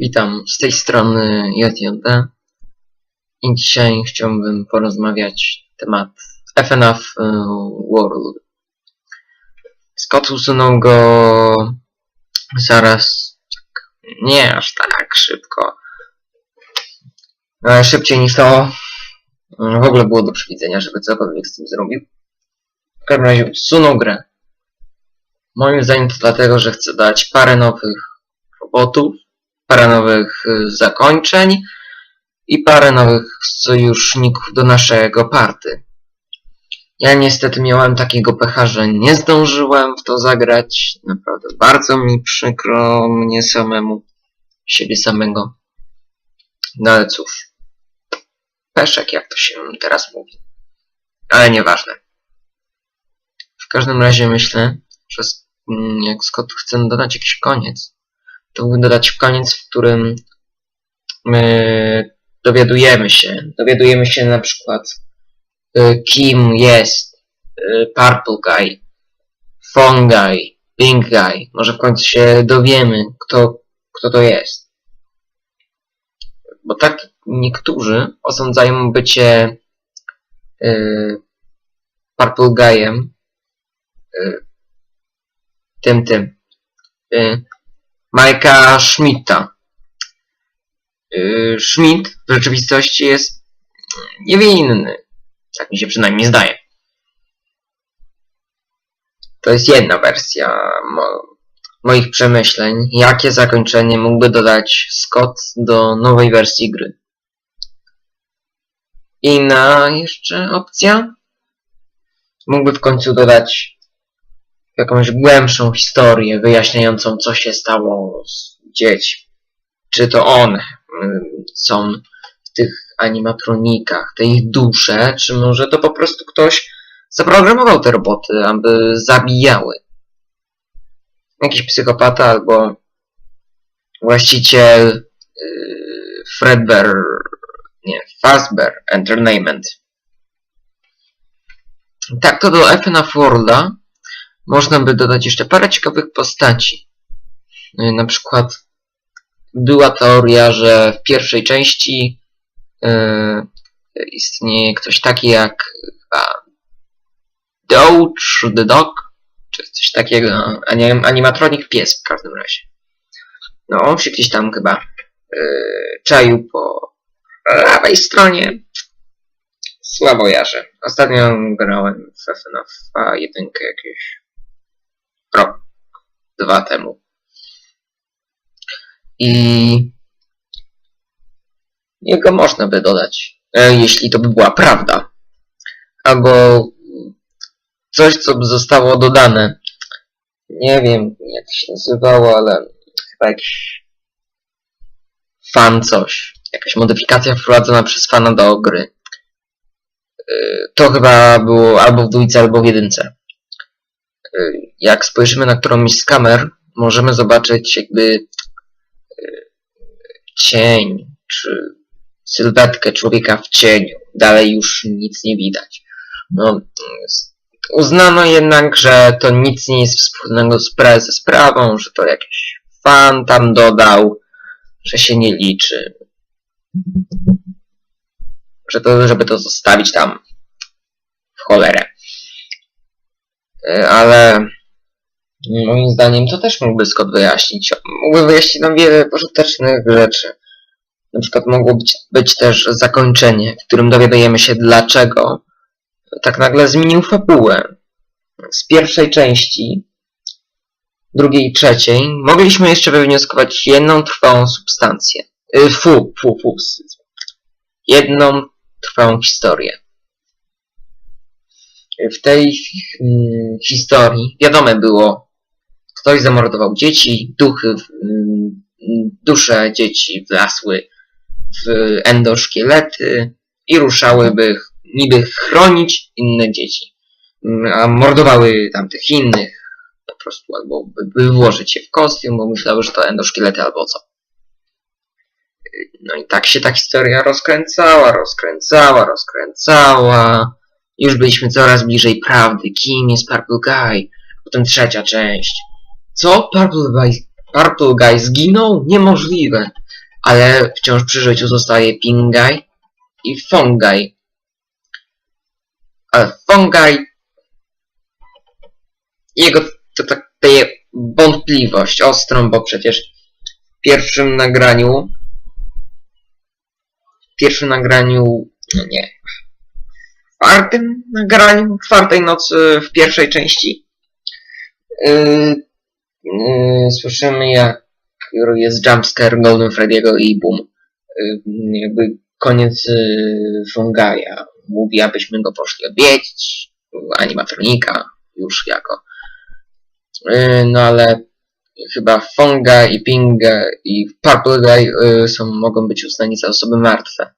Witam, z tej strony JJD i dzisiaj chciałbym porozmawiać temat FNAF y, World. Scott usunął go zaraz, nie aż tak szybko, ale szybciej niż to w ogóle było do przewidzenia, żeby cokolwiek z tym zrobił. W każdym razie usunął grę. Moim zdaniem to dlatego, że chce dać parę nowych robotów, parę nowych y, zakończeń i parę nowych sojuszników do naszego party. Ja niestety miałem takiego pecha, że nie zdążyłem w to zagrać. Naprawdę bardzo mi przykro mnie samemu, siebie samego. No ale cóż. Peszek, jak to się teraz mówi. Ale nieważne. W każdym razie myślę, że mm, jak Scott chce dodać jakiś koniec, to mógłby dodać koniec, w którym my dowiadujemy się, dowiadujemy się na przykład y, kim jest y, Purple Guy, Phone Guy, Pink Guy. Może w końcu się dowiemy, kto, kto to jest. Bo tak niektórzy osądzają bycie y, Purple Guyem y, tym, tym y, Majka Schmidta. Yy, Schmidt w rzeczywistości jest niewinny. Tak mi się przynajmniej zdaje. To jest jedna wersja mo moich przemyśleń. Jakie zakończenie mógłby dodać Scott do nowej wersji gry? Inna jeszcze opcja? Mógłby w końcu dodać jakąś głębszą historię wyjaśniającą, co się stało z dziećmi. Czy to one mm, są w tych animatronikach, te ich dusze, czy może to po prostu ktoś zaprogramował te roboty, aby zabijały. Jakiś psychopata albo właściciel yy, Fredbear, nie, Fazbear Entertainment. Tak to do FNAF Worlda można by dodać jeszcze parę ciekawych postaci. Yy, Na przykład była teoria, że w pierwszej części yy, istnieje ktoś taki jak Doge, The Dog, czy coś takiego, anim, animatronik pies w każdym razie. No, on się gdzieś tam chyba yy, czaił po lewej stronie. Słabo jarzę. Ostatnio grałem w FNAF 1 jakieś rok, dwa temu. I jego można by dodać, e, jeśli to by była prawda. Albo coś, co by zostało dodane. Nie wiem, jak się nazywało, ale chyba jakiś fan coś. Jakaś modyfikacja wprowadzona przez fana do gry. E, To chyba było albo w dwójce, albo w jedynce. E, Jak spojrzymy na którąś z kamer, możemy zobaczyć jakby cień, czy sylwetkę człowieka w cieniu. Dalej już nic nie widać. No, uznano jednak, że to nic nie jest wspólnego z ze sprawą, że to jakiś fan tam dodał, że się nie liczy. Że to, żeby to zostawić tam w cholerę. E, Ale moim zdaniem to też mógłby Scott wyjaśnić. Mógłby wyjaśnić nam wiele pożytecznych rzeczy. Na przykład mogło być, być też zakończenie, w którym dowiadujemy się dlaczego tak nagle zmienił fabułę. Z pierwszej części, drugiej i trzeciej mogliśmy jeszcze wywnioskować jedną trwałą substancję. Y, fu, fu, fu. Jedną trwałą historię. W tej mm, historii wiadome było, ktoś zamordował dzieci, duchy, mm, dusze dzieci wlasły w endoszkielety i ruszałyby niby chronić inne dzieci. Mm, A mordowały tamtych innych po prostu, albo by, włożyć się w kostium, bo myślały, że to endoszkielety albo co. No i tak się ta historia rozkręcała, rozkręcała, rozkręcała. Już byliśmy coraz bliżej prawdy, kim jest Purple Guy. Potem trzecia część. Co? Purple Guy, Purple Guy zginął? Niemożliwe. ale wciąż przy życiu zostaje Pingai i Fongai. Ale Fongai jego to tak daje wątpliwość ostrą, bo przecież w pierwszym nagraniu w pierwszym nagraniu no nie czwartym nagraniu czwartej nocy w pierwszej części. Yy, yy, słyszymy jak jest jumpscare Golden Freddy'ego i boom. Yy, jakby koniec Fungaja mówi abyśmy go poszli odwiedzić. Animatronika już jako. No ale chyba Fonga i Pinga i Purple Guy są, mogą być uznani za osoby martwe,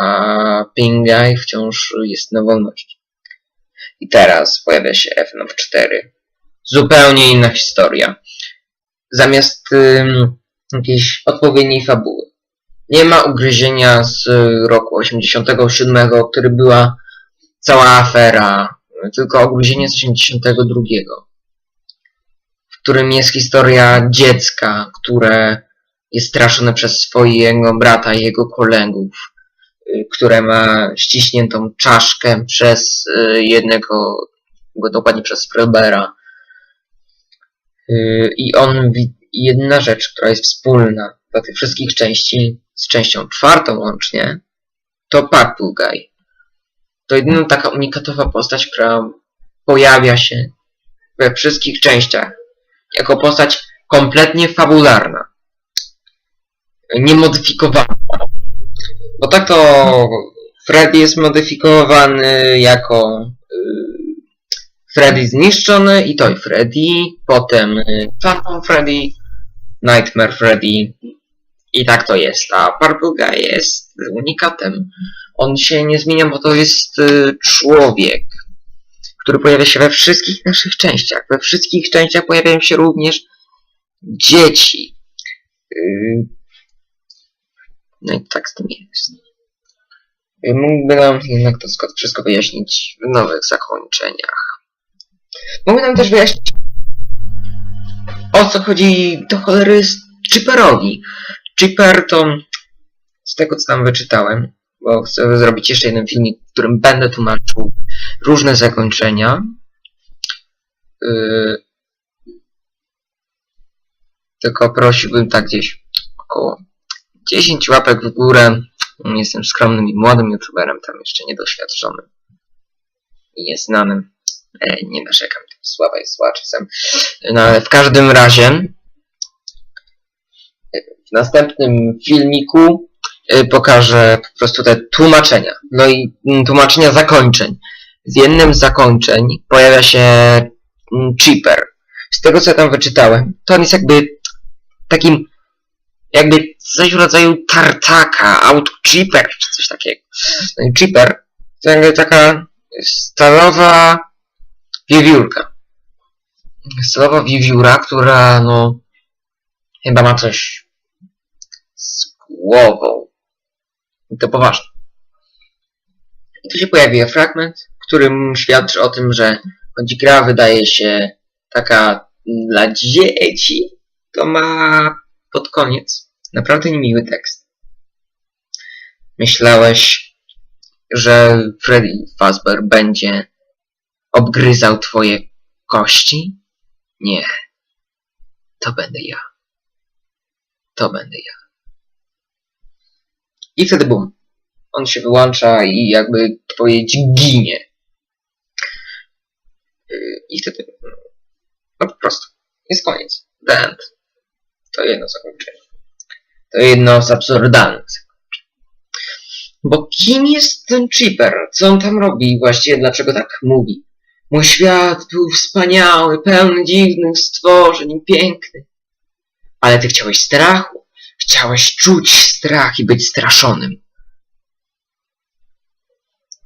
a Pingai wciąż jest na wolności. I teraz pojawia się FNAF 4. Zupełnie inna historia. Zamiast ym, jakiejś odpowiedniej fabuły. Nie ma ugryzienia z roku 87, który była cała afera, tylko ugryzienie z 82 w którym jest historia dziecka, które jest straszone przez swojego brata i jego kolegów, które ma ściśniętą czaszkę przez y, jednego, dokładnie przez Fredbera. Y, I on, jedna rzecz, która jest wspólna dla tych wszystkich części, z częścią czwartą łącznie, to Purple Guy. To jedyna taka unikatowa postać, która pojawia się we wszystkich częściach jako postać kompletnie fabularna. Niemodyfikowana. Bo tak to Freddy jest modyfikowany jako y, Freddy zniszczony i Toy Freddy, potem y, Phantom Freddy, Nightmare Freddy i tak to jest. A Guy jest unikatem. On się nie zmienia, bo to jest y, człowiek który pojawia się we wszystkich naszych częściach. We wszystkich częściach pojawiają się również dzieci. No i tak z tym jest. Yy, Mógłby nam jednak to wszystko wyjaśnić w nowych zakończeniach. Mógłby nam też wyjaśnić o co chodzi do cholery z Chipperowi. Chipper to z tego co tam wyczytałem, bo chcę zrobić jeszcze jeden filmik, w którym będę tłumaczył różne zakończenia. Yy, tylko prosiłbym tak gdzieś około 10 łapek w górę. Jestem skromnym i młodym youtuberem, tam jeszcze niedoświadczonym i nieznanym. E, nie narzekam, sława jest zła czasem. No ale w każdym razie w następnym filmiku y, pokażę po prostu te tłumaczenia. No i mm, tłumaczenia zakończeń. Z jednym z zakończeń pojawia się mm, Chipper. Z tego co ja tam wyczytałem, to on jest jakby takim jakby coś w rodzaju tartaka, auto Chipper czy coś takiego. No Chipper to jakby taka stalowa wiewiórka. Stalowa wiewióra, która no chyba ma coś z głową. I to poważnie. I tu się pojawia fragment, którym świadczy o tym, że choć gra wydaje się taka dla dzieci, to ma pod koniec naprawdę niemiły tekst. Myślałeś, że Freddy Fazbear będzie obgryzał twoje kości? Nie. To będę ja. To będę ja. I wtedy bum. On się wyłącza i jakby powiedzieć ginie. I wtedy no po prostu jest koniec. The end. To jedno zakończenie. To jedno z zakończeń. Bo kim jest ten Chipper? Co on tam robi? Właściwie dlaczego tak mówi? Mój świat był wspaniały, pełny dziwnych stworzeń, piękny. Ale ty chciałeś strachu. Chciałeś czuć strach i być straszonym.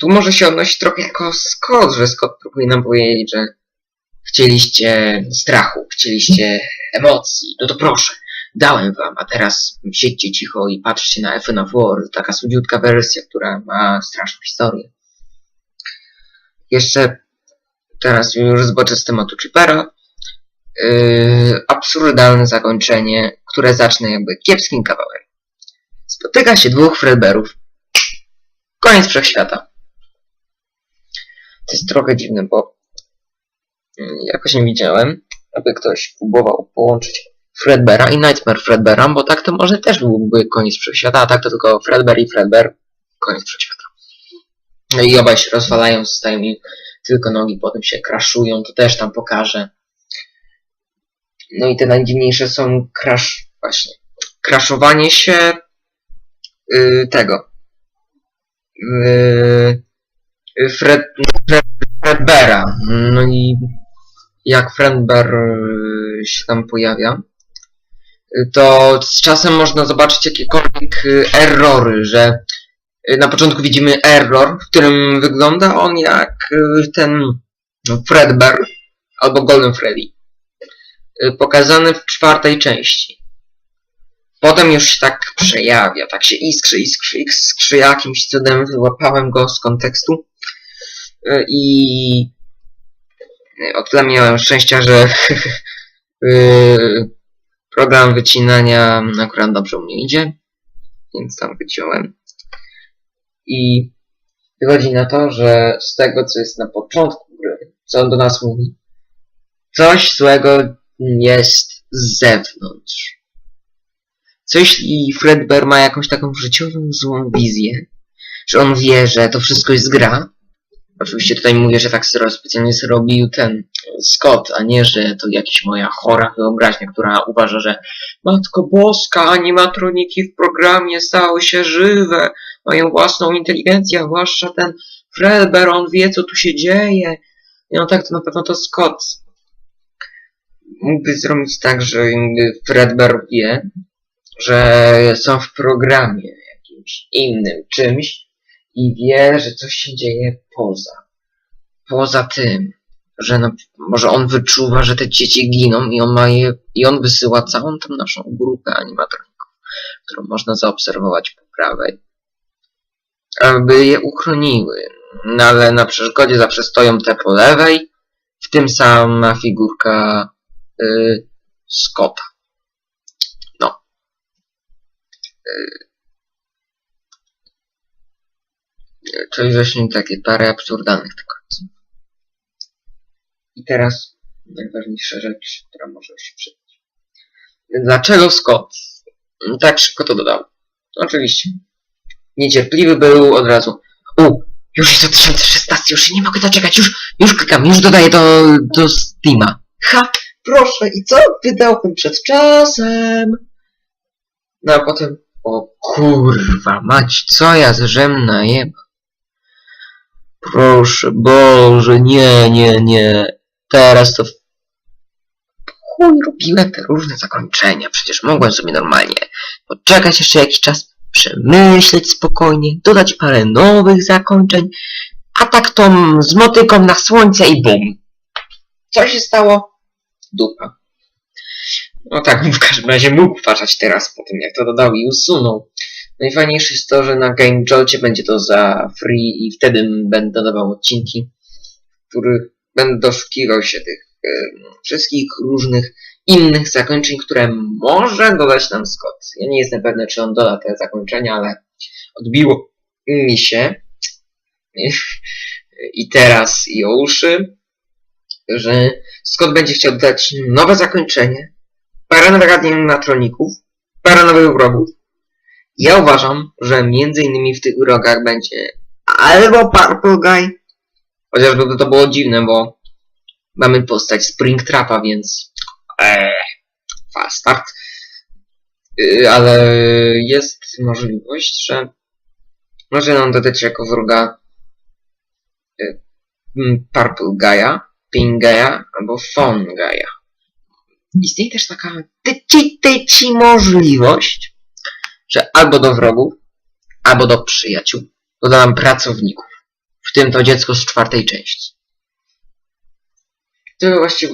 Tu może się odnosić trochę jako Scott, że Scott próbuje nam powiedzieć, że chcieliście strachu, chcieliście emocji. No to proszę, dałem wam, a teraz siedźcie cicho i patrzcie na FNF War, taka słodziutka wersja, która ma straszną historię. Jeszcze teraz już zboczę z tematu Chippera. Yy, absurdalne zakończenie, które zacznę jakby kiepskim kawałem. Spotyka się dwóch Fredberów. Koniec wszechświata. To jest trochę dziwne, bo mm, jakoś nie widziałem, aby ktoś próbował połączyć Fredbera i Nightmare Fredbera, bo tak to może też byłby koniec wszechświata, a tak to tylko Fredbear i Fredbear, koniec wszechświata. No i obaj się rozwalają, zostają im tylko nogi, potem się crashują, to też tam pokażę. No i te najdziwniejsze są crash, właśnie, crashowanie się yy, tego. Yy, Fred, Fred, Fredbera. No i jak Fredbear yy, się tam pojawia, to z czasem można zobaczyć jakiekolwiek yy, errory, że yy, na początku widzimy error, w którym wygląda on jak yy, ten Fredbear albo Golden Freddy. Pokazany w czwartej części. Potem już się tak przejawia, tak się iskrzy, iskrzy, iskrzy jakimś cudem, wyłapałem go z kontekstu. I o tyle miałem szczęścia, że program wycinania akurat dobrze u mnie idzie, więc tam wyciąłem. I wychodzi na to, że z tego, co jest na początku gry, co on do nas mówi, coś złego jest z zewnątrz. Co jeśli Fredbear ma jakąś taką życiową złą wizję, że on wie, że to wszystko jest gra, Oczywiście tutaj mówię, że tak specjalnie zrobił ten Scott, a nie, że to jakaś moja chora wyobraźnia, która uważa, że Matko Boska, animatroniki w programie stały się żywe, mają własną inteligencję, a zwłaszcza ten Fredbear, on wie, co tu się dzieje. No tak, to na pewno to Scott mógłby zrobić tak, że Fredbear wie, że są w programie jakimś innym czymś, i wie, że coś się dzieje poza. Poza tym, że no, może on wyczuwa, że te dzieci giną i on ma je, i on wysyła całą tą naszą grupę animatroników, którą można zaobserwować po prawej, aby je uchroniły. No ale na przeszkodzie zawsze stoją te po lewej, w tym sama figurka yy, Scotta. No. Yy. Coś właśnie takie, parę absurdalnych tylko. I teraz najważniejsza rzecz, która może się przydać. Dlaczego Scott tak szybko to dodał? Oczywiście. Niecierpliwy był od razu. U, już jest 2016, już nie mogę doczekać, już, już klikam, już dodaję do, do Steama. Ha, proszę, i co? Wydałbym przed czasem. No a potem, o kurwa mać, co ja zrzem najeba. Proszę, Boże, nie, nie, nie. Teraz to... Chuj, robiłem te różne zakończenia. Przecież mogłem sobie normalnie poczekać jeszcze jakiś czas, przemyśleć spokojnie, dodać parę nowych zakończeń, a tak to z motyką na słońce i bum. Co się stało? Dupa. No tak, w każdym razie mógł uważać teraz po tym, jak to dodał i usunął. Najfajniejsze jest to, że na Game Jolcie będzie to za free i wtedy będę dodawał odcinki, w których będę doszukiwał się tych wszystkich różnych innych zakończeń, które może dodać nam Scott. Ja nie jestem pewny, czy on doda te zakończenia, ale odbiło mi się i teraz i o uszy, że Scott będzie chciał dodać nowe zakończenie, parę nowych animatroników, parę nowych wrogów, ja uważam, że między innymi w tych urokach będzie albo Purple Guy, chociażby to było dziwne, bo mamy postać Springtrapa, więc ee, fast start. Yy, ale jest możliwość, że może nam dodać jako wroga yy, Purple Guy'a, Pink Guy'a albo Phone Guy'a. Istnieje też taka tyci tyci możliwość, że albo do wrogów, albo do przyjaciół dodałam pracowników, w tym to dziecko z czwartej części. To właściwie,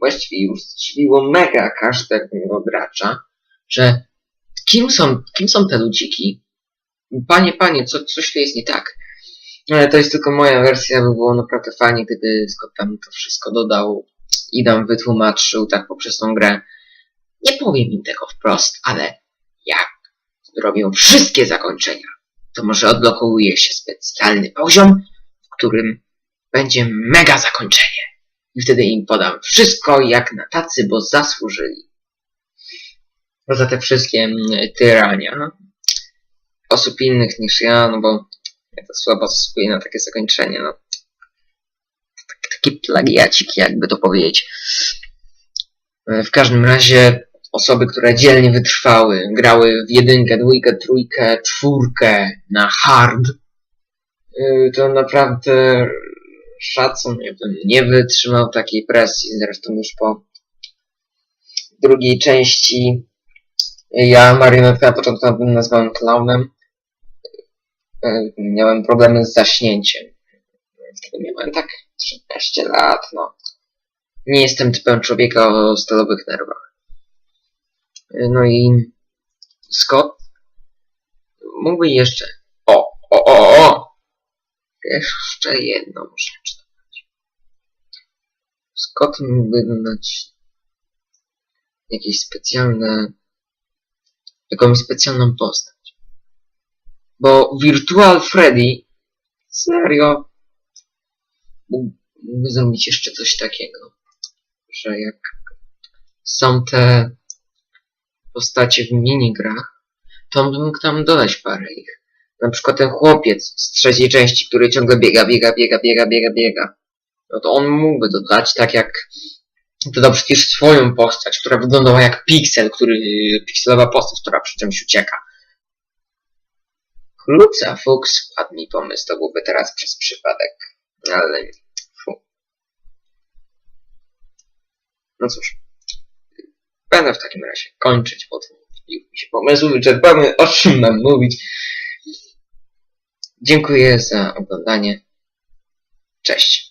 właściwie już zdziwiło mega każdego gracza, że kim są, kim są te ludziki? Panie, panie, co, coś tu jest nie tak. Ale to jest tylko moja wersja, by było naprawdę fajnie, gdyby Scott tam to wszystko dodał i nam wytłumaczył tak poprzez tą grę. Nie powiem im tego wprost, ale jak zrobią wszystkie zakończenia, to może odblokuje się specjalny poziom, w którym będzie mega zakończenie. I wtedy im podam wszystko jak na tacy, bo zasłużyli. Poza te wszystkie mm, tyrania no. osób innych niż ja, no bo ja to słabo zasługuję na takie zakończenie, no. Tak- Taki plagiacik, jakby to powiedzieć. E, W każdym razie osoby, które dzielnie wytrwały, grały w jedynkę, dwójkę, trójkę, czwórkę na hard, y, to naprawdę szacun, ja bym nie wytrzymał takiej presji. Zresztą już po drugiej części ja marionetkę na początku nazwałem klaunem. Y, Miałem problemy z zaśnięciem. Wtedy miałem tak 13 lat, no. Nie jestem typem człowieka o stalowych nerwach. No i Scott mógłby jeszcze. O, o, o, o! Jeszcze jedną rzecz dodać. Scott mógłby dodać jakieś specjalne. jakąś specjalną postać. Bo Virtual Freddy serio mógłby zrobić jeszcze coś takiego, że jak są te postacie w minigrach, to on by mógł tam dodać parę ich. Na przykład ten chłopiec z trzeciej części, który ciągle biega, biega, biega, biega, biega, biega. No to on mógłby dodać, tak jak dodał przecież swoją postać, która wyglądała jak piksel, który, pikselowa postać, która przy czymś ucieka. Kluca Fuchs wpadł mi pomysł do głowy teraz przez przypadek, ale fu. No cóż, Będę w takim razie kończyć, bo mi się pomysł wyczerpamy, o czym mam mówić. Dziękuję za oglądanie. Cześć.